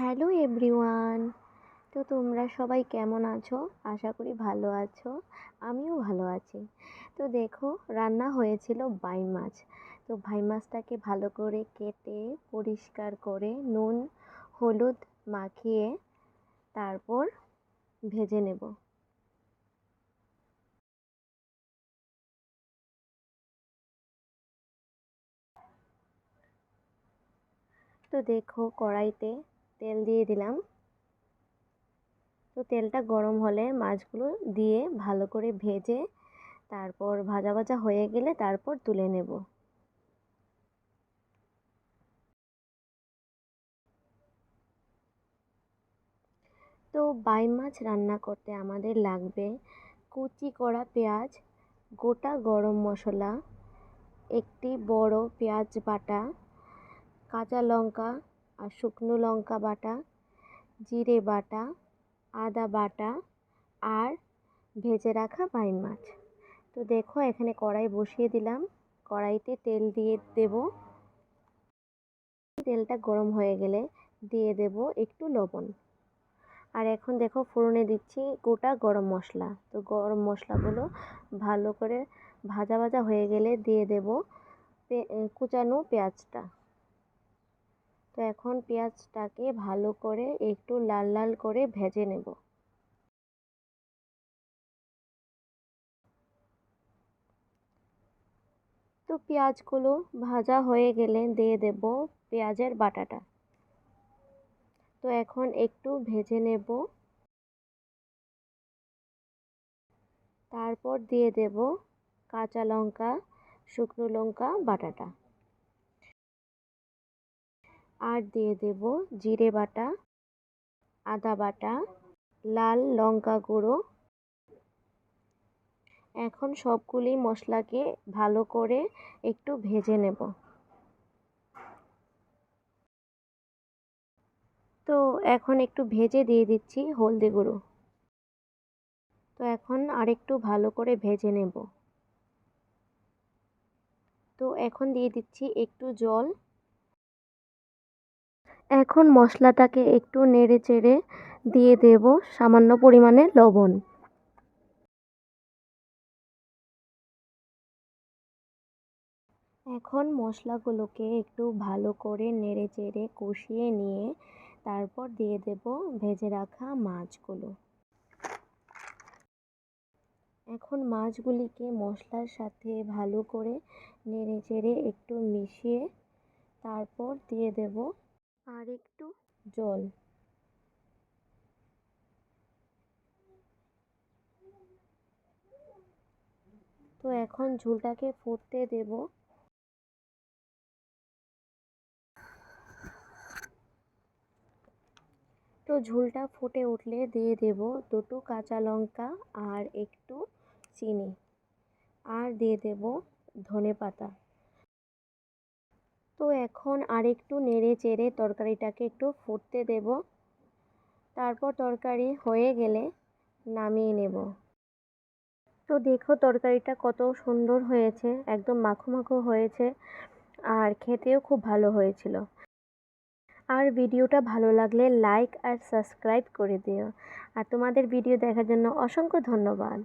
Hello everyone. তো তোমরা সবাই কেমন আছো? আশা করি ভালো আছো। আমিও ভালো আছি। তো দেখো, রান্না হয়েছিল বাই মাছ। তো ভাই মাছটাকে ভালো করে কেটে, পরিষ্কার করে নুন, হলুদ মাখিয়ে তারপর ভেজে নেব। তো দেখো, কড়াইতে তেল দিয়ে দিলাম। তো তেলটা গরম হলে মাছগুলো দিয়ে ভালো করে ভেজে তারপর ভাজা ভাজা হয়ে গেলে তারপর তুলে নেব। তো বাই মাছ রান্না করতে আমাদের লাগবে কুচি করা পেঁয়াজ, গোটা গরম মশলা, একটি বড় পেঁয়াজ বাটা, কাঁচা লঙ্কা আর শুকনো লঙ্কা বাটা, জিরে বাটা, আদা বাটা আর ভেজে রাখা বাইম মাছ। তো দেখো, এখানে কড়াই বসিয়ে দিলাম। কড়াইতে তেল দিয়ে দেব। তেলটা গরম হয়ে গেলে দিয়ে দেব একটু লবণ। আর এখন দেখো, ফোড়নে দিচ্ছি গোটা গরম মশলা। তো গরম মশলাগুলো ভালো করে ভাজা ভাজা হয়ে গেলে দিয়ে দেব কুচানো পেঁয়াজটা। তো এখন পেঁয়াজটাকে ভালো করে একটু লাল লাল করে ভেজে নেব। তো পেঁয়াজগুলো ভাজা হয়ে গেলে দিয়ে দেব পেঁয়াজের বাটাটা। তো এখন একটু ভেজে নেব। তারপর দিয়ে দেব কাঁচা লঙ্কা, শুকনো লঙ্কা বাটাটা। আর দিয়ে দেব জিরে বাটা, আদা বাটা, লাল লঙ্কা গুঁড়ো। এখন সবগুলি মশলাকে ভালো করে একটু ভেজে নেব। তো এখন একটু ভেজে দিয়ে দিচ্ছি হলদি গুঁড়ো। তো এখন আরেকটু ভালো করে ভেজে নেব। তো এখন দিয়ে দিচ্ছি একটু জল। এখন মশলাটাকে একটু নেড়ে চেড়ে দিয়ে দেব সামান্য পরিমাণে লবণ। এখন মশলাগুলোকে একটু ভালো করে নেড়ে চেড়ে কষিয়ে নিয়ে তারপর দিয়ে দেব ভেজে রাখা মাছগুলো। এখন মাছগুলিকে মশলার সাথে ভালো করে নেড়ে চেড়ে একটু মিশিয়ে তারপর দিয়ে দেব আর একটু জল। তো এখন ঝোলটাকে ফুটতে দেব। তো ঝোলটা ফুটে উঠলে দিয়ে দেব দুটো কাঁচা লঙ্কা আর একটু চিনি। আর দিয়ে দেব ধনে পাতা তো এখন আরেকটু নেড়ে চেড়ে তরকারিটাকে একটু ফুটতে দেব। তারপর তরকারি হয়ে গেলে নামিয়ে নেব। তো দেখো তরকারিটা কত সুন্দর হয়েছে, একদম মাখো মাখো হয়েছে আর খেতেও খুব ভালো হয়েছিল। আর ভিডিওটা ভালো লাগলে লাইক আর সাবস্ক্রাইব করে দিও। আর তোমাদের ভিডিও দেখার জন্য অসংখ্য ধন্যবাদ।